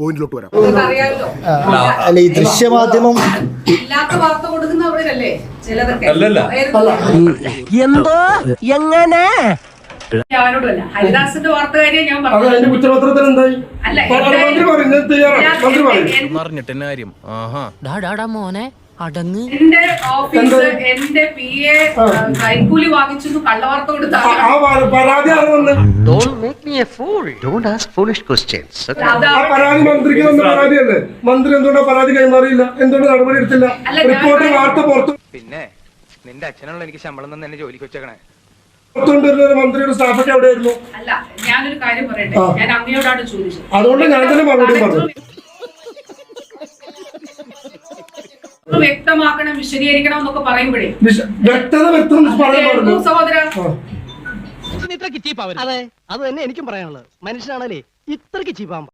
പോയിന്റിലോട്ട് വരാം. അല്ല ഈ ദൃശ്യമാധ്യമം ഇല്ലാത്ത വാർത്ത കൊടുക്കുന്നവരല്ലേ ചിലതൊക്കെ? അല്ലല്ല. എന്തോ? എങ്ങനെ? ഹരിദാസിന്റെ വാർത്ത കാര്യം? ഞാൻ ഡാ പറഞ്ഞു അടങ്ങ്. എന്റെ ഓഫീസ് എന്റെ പി എ കൈക്കൂലി വാങ്ങിച്ചു കള്ളവാർത്ത മന്ത്രി എന്തുകൊണ്ടാ പരാതി കൈമാറിയില്ല? എന്തുകൊണ്ട് നടപടി എടുത്തില്ല? റിപ്പോർട്ട് വാർത്ത പുറത്തു പിന്നെ നിന്റെ അച്ഛനുള്ള എനിക്ക് ശമ്പളം തന്നെ എന്നെ ജോലിക്ക് വെച്ചേക്കണേ. മന്ത്രിയുടെ സ്റ്റാഫൊക്കെ എവിടെയായിരുന്നു? അല്ല ഞാനൊരു കാര്യം പറയട്ടെ. ഞാൻ അങ്ങയോടാണ് ചോദിച്ചത്. അതുകൊണ്ട് ഞാൻ തന്നെ മറുപടി പറഞ്ഞു. വ്യക്തമാക്കണം വിശദീകരിക്കണം എന്നൊക്കെ പറയുമ്പോഴേ. വ്യക്തത വ്യക്തം സഹോദര. ഇത്രക്ക് ചീപ്പാവരുത് അതെ. അത് തന്നെ എനിക്കും പറയാനുള്ളത്. മനുഷ്യനാണല്ലേ ഇത്രക്ക് ചീപ്പാകുമ്പോ